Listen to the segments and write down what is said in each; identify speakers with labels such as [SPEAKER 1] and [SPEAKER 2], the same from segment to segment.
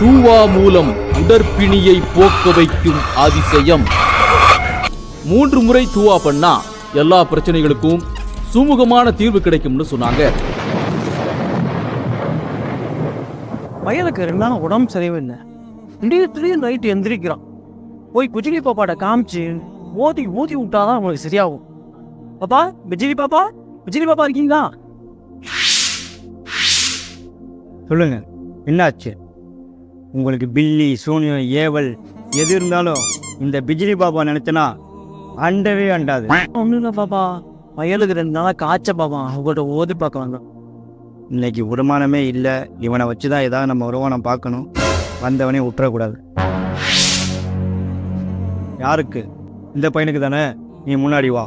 [SPEAKER 1] தூவா மூலம் உடற்பிணியை போக்க வைக்கும் அதிசயம். மூன்று முறை தூவா பண்ணா எல்லா பிரச்சனைகளுக்கும் சுமூகமான தீர்வு கிடைக்கும்னு சொன்னாங்க.
[SPEAKER 2] பையனுக்கு ரெண்டு நாள் உடம்பு சரியில்லை திடீர் திடீர்னு நைட்டு எந்திரிக்கிறான். போய் குஜிலி பாப்பாட்ட காமிச்சு ஓதி ஊதி விட்டாதான் அவங்களுக்கு சரியாகும். பாப்பா பிஜிலி பாப்பா பிஜிலி பாப்பா இருக்கீங்களா?
[SPEAKER 3] சொல்லுங்க. என்னாச்சு? உங்களுக்கு பில்லி சூனியம் ஏவல் எது இருந்தாலும் இந்த பிஜிலி பாபா நினைச்சனா அண்டவே அண்டாது.
[SPEAKER 2] ஒன்றும் இல்லை பாப்பா பையனுக்கு ரெண்டு நாளாக காய்ச்ச பாப்பா உங்கள்கிட்ட ஓதி பார்க்க வந்தோம்.
[SPEAKER 3] இன்னைக்கு வருமானமே இல்லை. இவனை வச்சு தான் ஏதாவது நம்ம வருமானம் பார்க்கணும். வந்தவனே விட்டுறக்கூடாது யாருக்கு? இந்த பையனுக்கு தானே. நீ முன்னாடி வா.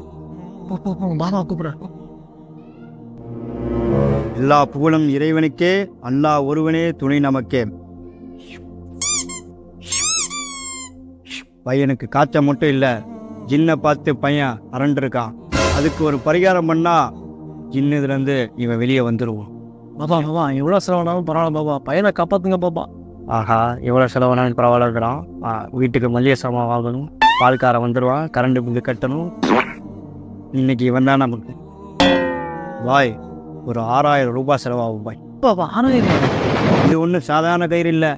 [SPEAKER 2] பாபா கூப்பிட்றேன்
[SPEAKER 3] எல்லா புகழும் இறைவனுக்கே அல்லாஹ் ஒருவனே துணை நமக்கே. பையனுக்கு காய்ச்சல் மட்டும் இல்லை ஜின்னை பார்த்து பையன் அரண்டிருக்கான். அதுக்கு ஒரு பரிகாரம் பண்ணா ஜின்னு இதுலேருந்து இவன் வெளியே வந்துடுவான்
[SPEAKER 2] பாப்பா பாப்பா எவ்வளோ செலவானாலும் பரவாயில்ல பாப்பா பையனை காப்பாத்துங்க பாப்பா
[SPEAKER 3] ஆஹா எவ்வளோ செலவானாலும் பரவாயில்லங்கிறான் ஆ, வீட்டுக்கு மல்லிகை சாமான் வாங்கணும் பால்காரன் வந்துடுவான் கரண்ட் பில்லு கட்டணும். இன்னைக்கு இவன் தான் நமக்கு. வாய் ஒரு ஆறாயிரம் ரூபாய் செலவாகும் பாய்.
[SPEAKER 2] ஆரோக்கியம்
[SPEAKER 3] இது ஒன்றும் சாதாரண கயிறு இல்லை.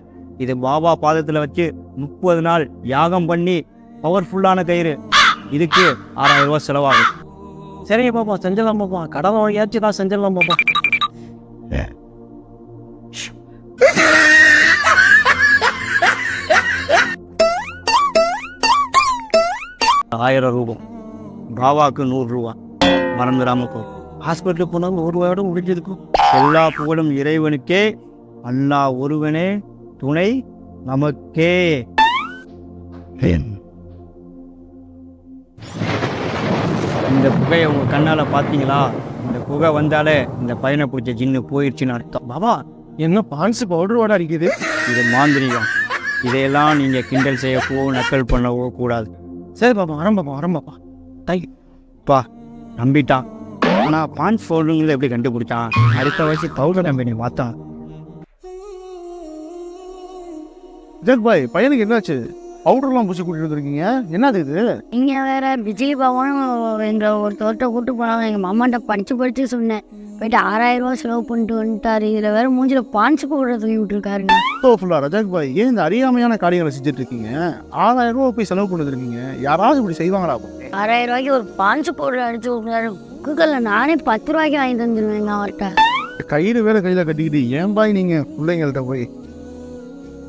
[SPEAKER 3] இது பாபா பாதத்தில் வச்சு முப்பது நாள் யாகம் பண்ணி பவர்ஃபுல்லான கயிறு. இதுக்கு ஆறாயிரம் ரூபாய் செலவாகும்.
[SPEAKER 2] சரிங்க பாப்பா செஞ்சிடலாம் பாப்பா. கடன் வாங்கியாச்சும் தான் செஞ்சிடலாம் பாப்பா.
[SPEAKER 3] ஆயிரம் ரூபாய் பாபாவுக்கு நூறுரூவா மறந்துடாம போ.
[SPEAKER 2] ஹாஸ்பிட்டலுக்கு போனால் ஒரு ரூபாயோட முடிஞ்சிருக்கும்
[SPEAKER 3] எல்லா புகழும் இறைவனுக்கே. அல்லாஹ் ஒருவனே. துணை நமக்கே. இந்த புகையை உங்க கண்ணால பார்த்தீங்களா? இந்த புகை வந்தாலே இந்த பையனை பிடிச்ச ஜின்னு போயிடுச்சுன்னு அர்த்தம்.
[SPEAKER 2] பாபா என்ன பான்ஸ் பவுடரோட அடிக்குது?
[SPEAKER 3] இது மாந்திரிகம். இதையெல்லாம் நீங்க கிண்டல் செய்யவோ நக்கல் பண்ணவோ கூடாது.
[SPEAKER 2] சரி பாப்பா வரேன் பாப்பா தேங்க்யூ
[SPEAKER 3] பா நம்பிட்டான். ஆனா பான்ஸ் பவுடருங்கிறத எப்படி கண்டுபிடிச்சான்? அடுத்த வயசு பவுடர் கம்பெனி மாத்தான்
[SPEAKER 4] ஜக் பாய் பையனுக்கு என்னாச்சு? பவுடர்லாம் பூசி கூட்டிட்டு வந்திருக்கீங்க? என்னது இது?
[SPEAKER 5] இங்கே வேற விஜய் பவன் எங்க ஒரு தோட்ட கூட்டு போனாங்க. எங்கள் மாமாட்ட படித்து படித்து சொன்னேன். போயிட்டு ஆறாயிரம் ரூபா செலவு பண்ணிட்டு வந்துட்டாரு. இதில் வேற மூஞ்சில பான்ஸ் பவுடர் தூக்கி விட்டுருக்காருங்க.
[SPEAKER 4] ஃபுல்லா ரஜாக் பாய் ஏன் இந்த அறியாமையான காரியங்களை செஞ்சுட்டு இருக்கீங்க ஆறாயிரம் ரூபாய் போய் செலவு வந்திருக்கீங்க. யாராவது இப்படி செய்வாங்களா?
[SPEAKER 5] ஆறாயிரம் ரூபாய்க்கு ஒரு பான்ஸ் பவுடர் அடிச்சு விட்டுறாரு. கூகுளில் நானே பத்து ரூபாய்க்கு வாங்கி தந்துடுவேங்க அவர்கிட்ட.
[SPEAKER 4] கயிறு வேற கையில கட்டிக்கிட்டு ஏன் பாய் நீங்க பிள்ளைங்கள்ட்ட போய்?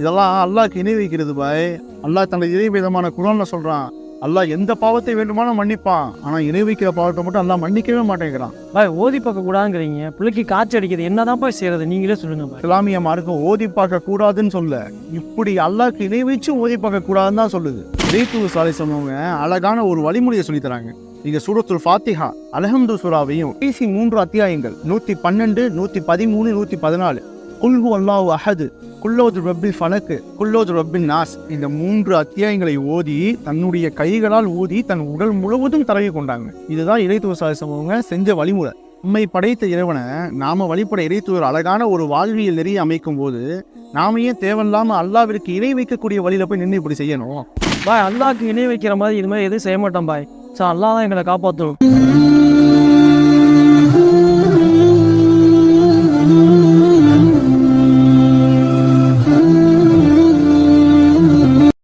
[SPEAKER 4] இதெல்லாம் அல்லாஹ்க்கு இணை வைக்கிறது பாய். அல்லாஹ் தனது இறை விதமான குரான்ல சொல்றான். அல்லாஹ் எந்த பாவத்தை வேண்டுமானாலும் மன்னிப்பான். ஆனா இணை வைக்கிற பாவத்தை மட்டும் அல்லாஹ் மன்னிக்கவே மாட்டேங்கிறான்.
[SPEAKER 2] பாய் ஓதி பார்க்க கூடாதுங்கிறீங்க. பிள்ளைக்கு காய்ச்சல் அடிக்குது என்னதான் போய் செய்யறது? நீங்களே சொல்லுங்க
[SPEAKER 4] இஸ்லாமிய மார்க்கம் ஓதி பார்க்க கூடாதுன்னு சொல்ல. இப்படி அல்லாஹ்க்கு இணை வச்சு ஓதி பார்க்க கூடாதுன்னு தான் சொல்லுது. ரீத்து சாலை சொன்னவங்க அழகான ஒரு வழிமுறையை சொல்லி தராங்க நீங்க சூரத்துல் ஃபாத்திஹா அல்ஹம்து சூராவையும் கடைசி மூன்று அத்தியாயங்கள் நூத்தி பன்னெண்டு நூத்தி பதிமூணு நூத்தி பதினாலு. குல்ஹு அல்லாஹு அஹது குல்லோது ரப்பில் ஃபலக்கு குல்லோது ரப்பின் நாஸ் இந்த மூன்று அத்தியாயங்களை ஓதி தன்னுடைய கைகளால் ஊதி தன் உடல் முழுவதும் தரவி கொண்டாங்க. இதுதான் இறைத்துவ சாலை சமூகங்க செஞ்ச வழிமுறை. உண்மை படைத்த இறைவனை நாம வழிபட இறைத்துவர் அழகான ஒரு வாழ்வியல் நெறிய அமைக்கும் போது நாம ஏன் தேவையில்லாம அல்லாவிற்கு இணை வைக்கக்கூடிய வழியில போய் நின்று இப்படி செய்யணும்?
[SPEAKER 2] பாய் அல்லாவுக்கு இணை வைக்கிற மாதிரி இது மாதிரி எதுவும் செய்ய மாட்டோம் பாய். ஸோ அல்லாஹ் தான் எங்களை காப்பாற்றணும்